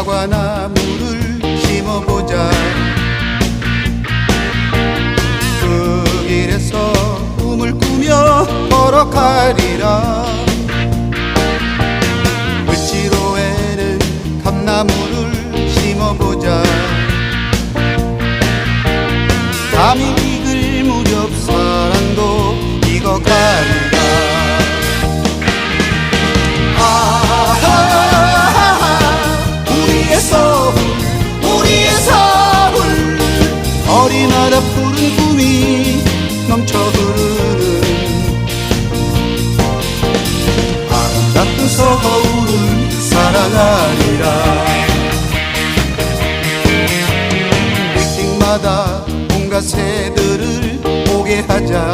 사과나무를 심어보자. 그 길에서 꿈을 꾸며 걸어가리라. 을지로에는 감나무를 심어보자. 밤이 익을 무렵 사랑도 익어가리 어린아라 푸른 꿈이 넘쳐 흐르는 아름답던 서울을 사랑하리라. 빌딩마다 온갖 새들을 보게 하자